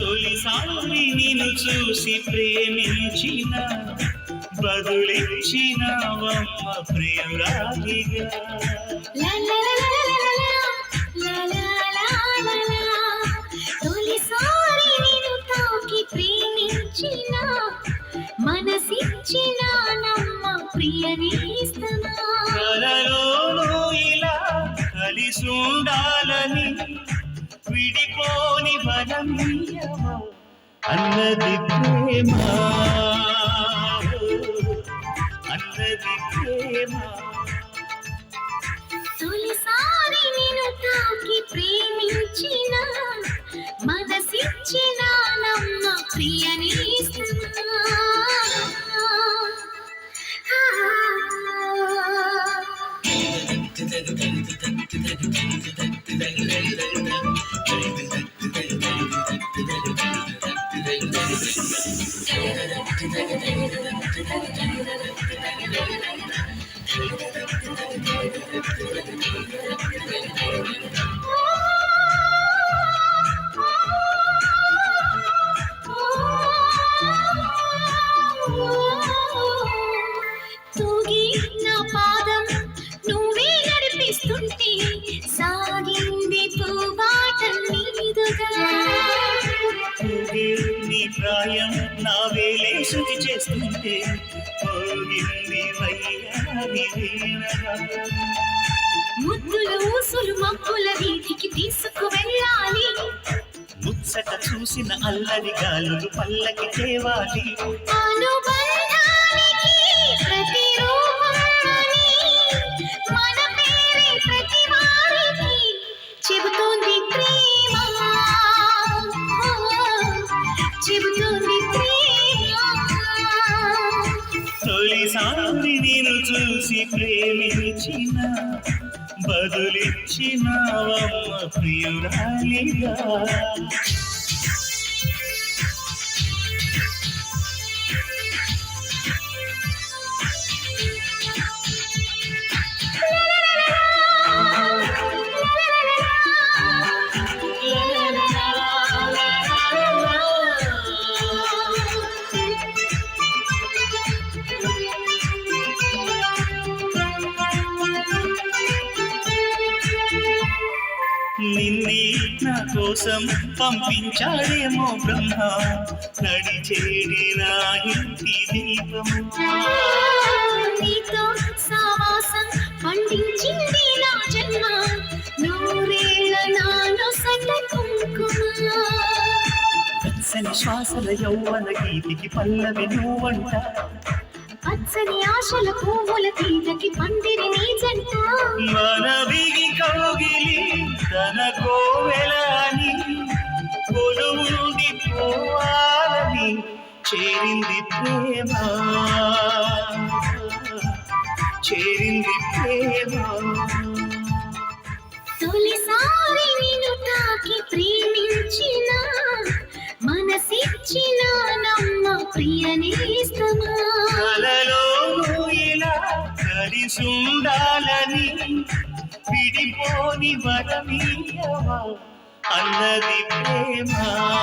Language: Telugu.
తొలిసారి నిన్ను చూసి ప్రేమించిన ప్రియురాలిగా తొలిసారి తాకి ప్రేమించిన మనసిచ్చిన నమ్మ కలలోనూ ఇలా కలిసి ఉండాలని విడిపోని వరమీయవా అన్నది ప్రేమ. అన్నది ప్రేమ. తొలిసారి నేను తాకి ప్రేమించిన మనసిచ్చిన నమ్మ ప్రియనేస్తమా తూగి Thank you. శుచి చేస్తుంటే పోగింది ముద్దుల ఊసులు మబ్బుల వీధికి తీసుకు వెళ్ళాలి. ముచ్చట చూసిన అల్లరి గాలులు పల్లకి తేవాలి. అనుబంధానికి చూసి ప్రేమించిన బదులిచ్చినవమ్మ ప్రియురాలిగా. కోసం పంపించాడేమో బ్రహ్మ. నడిచేడి నా ఇంటి దీపము? నీతో సావాసం పండించింది నా జన్మ. నూరేళ్ళ నాలో సట కుంకుమ. వెచ్చని శ్వాసల యౌవన గీతికి పల్లవి నువ్వంట. పచ్చని ఆశల పువ్వుల తీగకి పందిరి నీ జంట మనవిగి చేరింది ప్రేమ. చేరింది ప్రేమ. తొలిసారి నిన్ను తాకి ప్రేమించిన మనసిచ్చిన నమ్మ ప్రియనేస్తమా? కలలో ఇలా కలిసుండాలని విడిపోని వరమీయవా? అన్నది ప్రేమ.